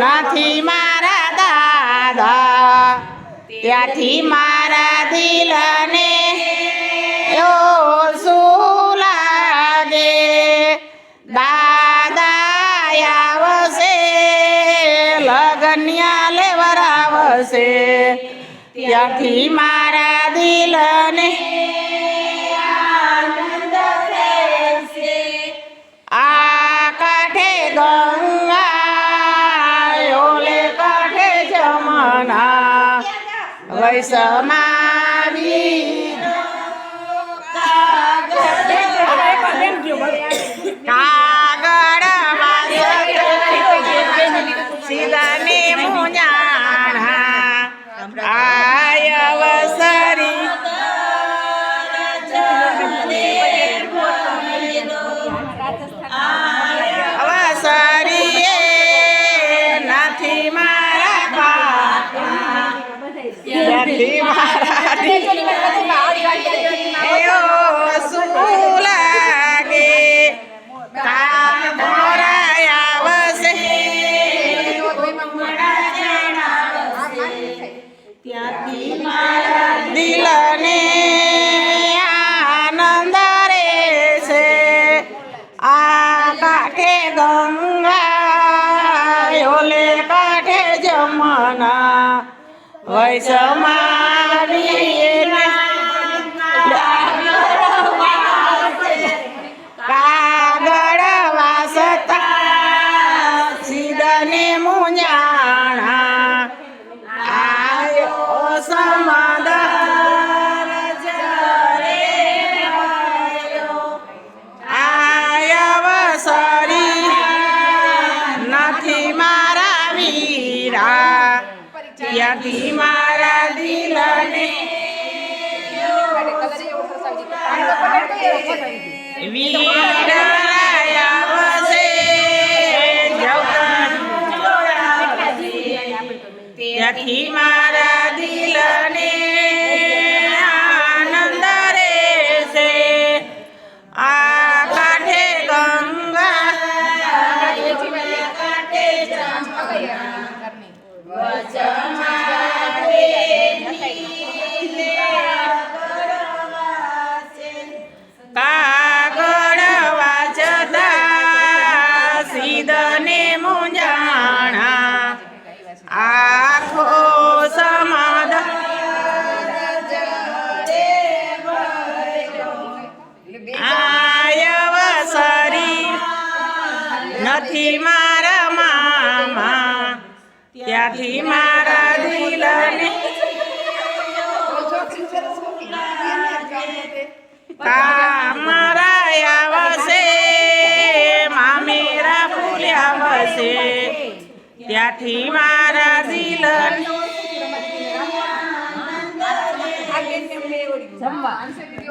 નથી મારા દાદા. ત્યાંથી મારા દિલને શું લાગે? દાદા આવશે, લગન્યા લેવર આવશે. ત્યાંથી મારા દિલને વૈષ્ણવી દિલને આનંદ રહેશે આ કાંઠે ગંગા ઓલે કાંઠે જમના કાગળ સીધને મુંજાણા. આયો સમાધાન આયવસરી નથી મારા વીરા. ત્યાંથી મારા દિલને વીરાયાવસે ત્યાંથી મારા દિલને આનંદ રહેશે. આ કાંઠે ગંગા કાગળ વાંચતા સીધને મુંજાણા. આખો નથી મારા મામા, ત્યાંથી મારા દિલને મારા આવશે મામેરા ફૂલ્યા વસે ત્યાંથી મારા દિલને જમવા.